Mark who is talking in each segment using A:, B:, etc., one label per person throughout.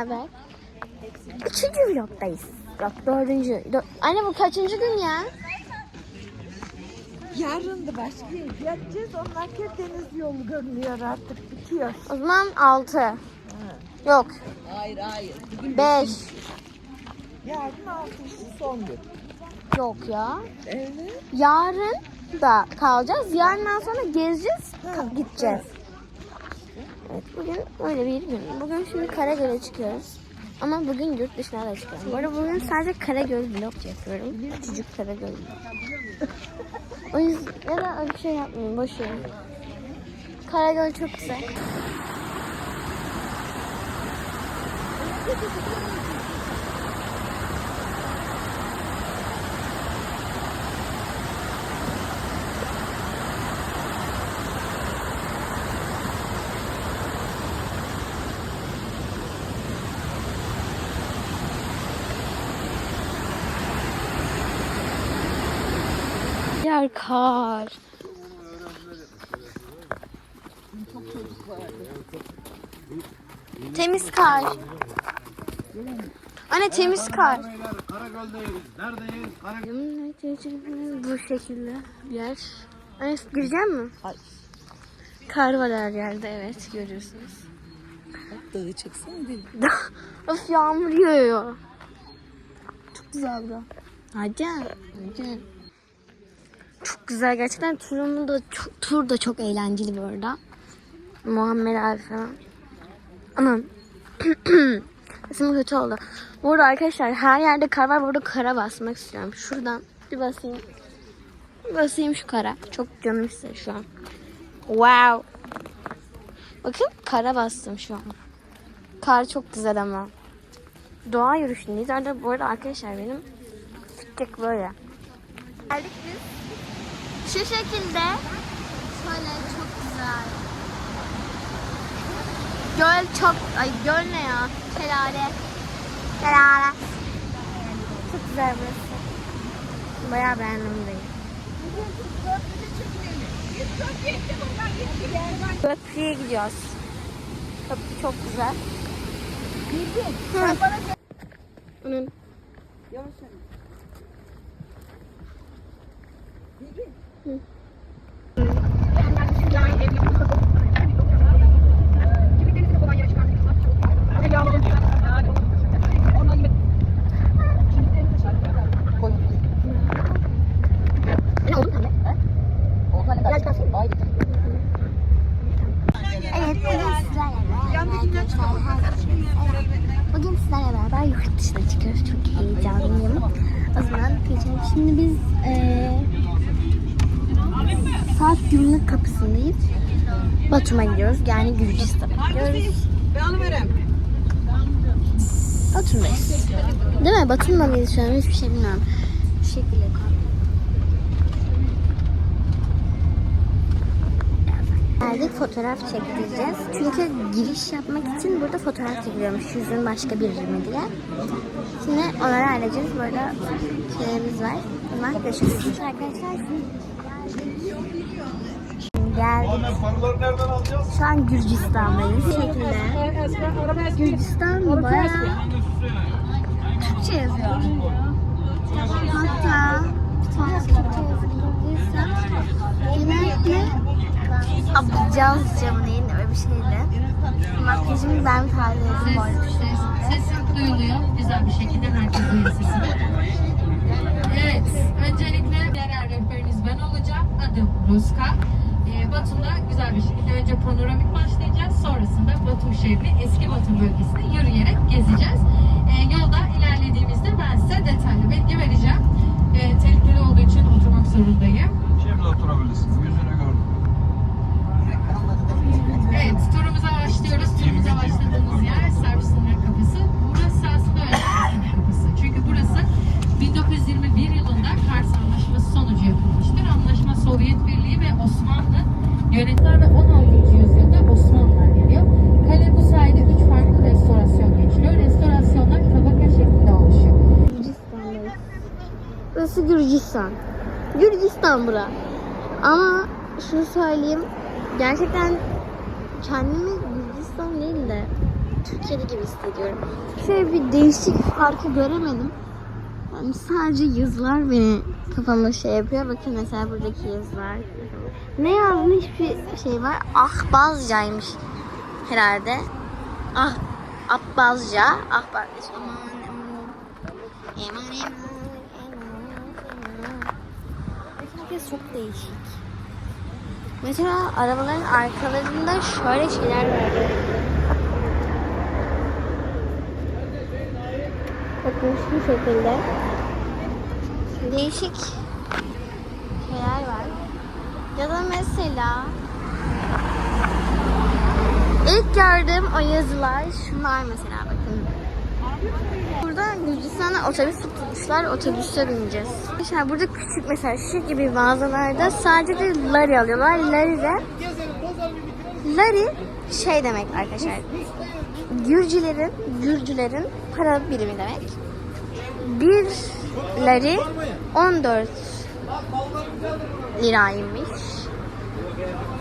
A: Beraber üçüncü vlogdayız. Yok dördüncü. Dö- Anne bu kaçıncı gün ya?
B: Yarın da başka yere gideceğiz. Onlar deniz yolu görünüyor artık bitiyor.
A: O zaman altı. Yok
B: Hayır hayır. Bugün
A: beş.
B: Yarın altıncı son gün.
A: Yok ya.
B: Evet.
A: Yarın da kalacağız. Yarından sonra gezeceğiz,
B: Ha,
A: gideceğiz. Evet bugün öyle bir gün. Bugün şimdi Karagöl'e çıkıyoruz. Ama bugün yurt dışına da çıkıyorum. Bu arada bugün sadece Karagöl vlog yapıyorum. Küçücük Karagöl. O yüzden ya da bir şey yapmayayım. Boş verin. Karagöl çok güzel. Yer kar. Temiz kar. Anne temiz kar.
C: Karagöl'deyiz. Neredeyiz? Karagöl.
A: Bu şekilde bir yer. Anne girecek mi?
B: Hayır.
A: Kar var her yerde evet görüyorsunuz.
B: Dağı çıksın değil.
A: of yağmur yağıyor. Çok güzel bura. Hadi. Hadi. Çok güzel gerçekten turumun da tur da çok eğlenceli bu arada. Muhammed abi falan. Aman. Sesim kötü oldu. Bu arada arkadaşlar her yerde kar var. Burada kara basmak istiyorum. Şuradan bir basayım. Basayım şu kara. Çok canım istiyor şu an. Wow. Bakın kara bastım şu an. Kar çok güzel ama. Doğa yürüyüşündeyiz. Arada bu arada arkadaşlar benim tek böyle. Geldik biz. Şu şekilde. Şöyle çok güzel. Göl çok... Ay göl ne ya? Şelale. Şelale. Çok güzel burası. Bayağı beğendim burayı. Köprüye gidiyoruz. Köprü çok güzel. Hı. Onun Evet, bugün beraber Bugün sizlerle beraber yurt dışına çıkıyoruz. Çok heyecanlıyım. O zaman geçelim. Şimdi biz eee saat gümrük kapısındayız. Batum'a gidiyoruz. Yani Gürcistan'a gidiyoruz. Batum'dayız. Değil mi? Batum'da mıyız şu an? Hiçbir şey bilmiyorum. Bu şekilde Geldik fotoğraf çektireceğiz. Çünkü giriş yapmak için burada fotoğraf çekiliyormuş. Yüzün başka bir mi diye. Şimdi onları halledeceğiz. Burada şeylerimiz var. Bunlar görüşürüz. Arkadaşlar geldik.
C: Paraları nereden alacağız?
A: Şu an Gürcistan'dayız. Bu şekilde. Gürcistan bayağı Türkçe yazıyor. Hatta bir tane Türkçe yazılıysa genellikle Abdülcazca mı neydi öyle bir şeydi. Makyajımı ben tarif ettim bu arada.
D: Sesim duyuluyor güzel bir şekilde herkes duyuyor sesimi. Evet, öncelikle yerel Adım Ruska. Ee, Batum'da güzel bir şekilde önce panoramik başlayacağız. Sonrasında Batum şehrini, eski Batum bölgesini yürüyerek gezeceğiz. Ee, yolda ilerlediğimizde ben size detaylı bilgi vereceğim. Ee, tehlikeli olduğu için oturmak zorundayım.
A: Gürcistan. Gürcistan bura. Ama şunu söyleyeyim. Gerçekten kendimi Gürcistan değil de Türkiye'de gibi hissediyorum. Şöyle bir değişik farkı göremedim. Yani sadece yazılar beni kafama şey yapıyor. Bakın mesela buradaki yazılar. Ne yazmış bir şey var. Ahbazcaymış herhalde. Ah, Abbazca. Ahbazca. Aman aman. Eman eman. Herkes çok değişik. Mesela arabaların arkalarında şöyle şeyler var. Bakın şu şekilde. Değişik şeyler var. Ya da mesela ilk gördüğüm o yazılar şunlar mesela bakın. Burada Gürcistan'a otobüs tutmuşlar. Otobüse bineceğiz. Mesela burada küçük mesela şu gibi mağazalarda sadece lari alıyorlar. Lari de lari şey demek arkadaşlar. Gürcülerin, Gürcülerin para birimi demek. Bir lari 14 liraymış.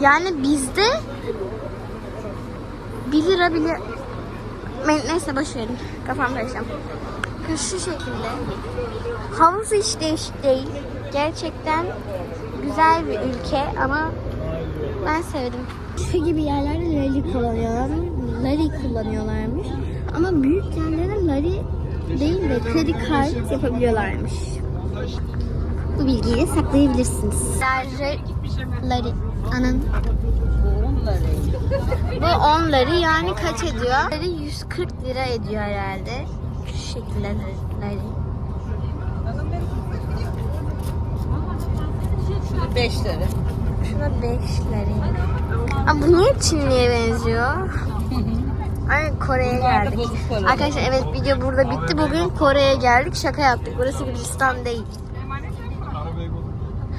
A: Yani bizde 1 lira bile neyse boş verin. Kafam karıştı. Şu şekilde. Havuzu hiç değişik değil. Gerçekten güzel bir ülke ama ben sevdim. Şu gibi yerlerde lari kullanıyorlar. Lari kullanıyorlarmış. Ama büyük yerlerde lari değil de kredi kart yapabiliyorlarmış. Bu bilgiyi saklayabilirsiniz. Lari, lari. Anın. Bu 10 lari yani kaç ediyor? Lari 140 lira ediyor herhalde. Şu şekilde lari.
B: 5 lira.
A: Şuna 5 lari. Aa, bu niye Çinli'ye benziyor? Ay Kore'ye geldik. Arkadaşlar evet video burada bitti. Bugün Kore'ye geldik. Şaka yaptık. Burası Gürcistan değil.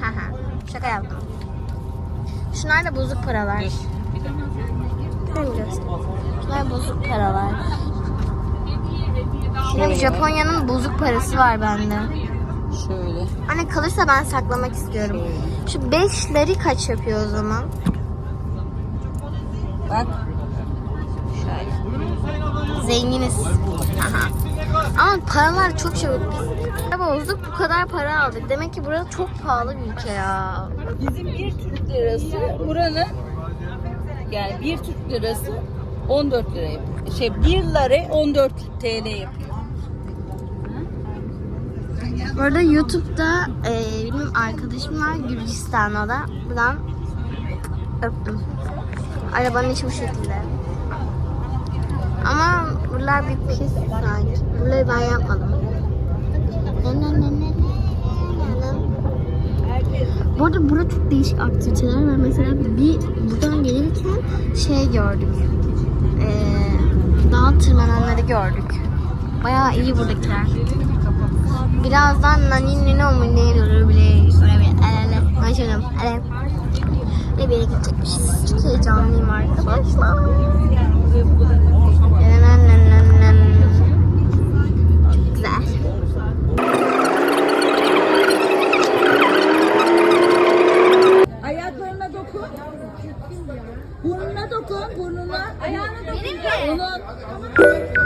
A: Haha. Şaka yaptım. Şunlar da bozuk paralar. Şöyle göster. Şunlar bozuk paralar. Şimdi Japonya'nın bozuk parası var bende.
B: Şöyle.
A: Anne kalırsa ben saklamak istiyorum. Şu 5 lari kaç yapıyor o zaman?
B: Bak.
A: Zenginiz. Aha. Ama paralar çok çabuk. Biz bozduk bu kadar para aldık. Demek ki burası çok pahalı bir ülke ya.
B: Bizim bir Türk lirası buranın yani bir Türk lirası 14 lira yapıyor. Şey 1 lira 14 TL yapıyor.
A: Bu arada YouTube'da e, benim arkadaşım var Gürcistan'da da. Buradan öptüm. Arabanın içi bu şekilde. Ama buralar bir pis sanki. Buraları ben yapmadım. Bu arada burada çok değişik aktiviteler var. Mesela bir buradan gelirken şey gördük. Ee, dağ tırmananları gördük. Bayağı iyi buradakiler. Birazdan nanin ne mu ne olur bile bir el ele başladım. El Ve bir yere gidecekmişiz. Çok heyecanlıyım arkadaşlar. Çok güzel.
B: Ayaklarına dokun. Burnuna dokun, burnuna. Ayağına dokun.
A: Benim mi?
B: Onun.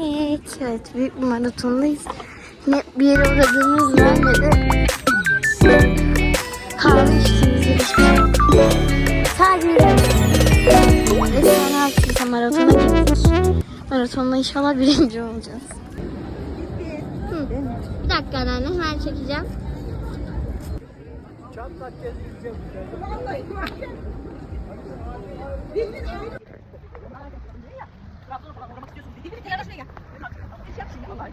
A: Çek. Evet büyük bir maratondayız. Ne bir yere uğradığımız vermedi. Kahve içtiğimizi hiçbir şey yok. Sadece yürüyoruz. Ve sonra aktivite maratona gittik. Maratonda inşallah birinci olacağız. Hı. Bir dakika anne hemen çekeceğim.
E: yanaşma gel. Yap şimdi Allah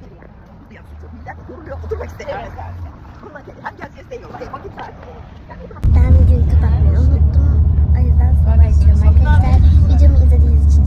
E: videoyu kapatmayı unuttum. O yüzden sabah içiyorum arkadaşlar. Videomu izlediğiniz için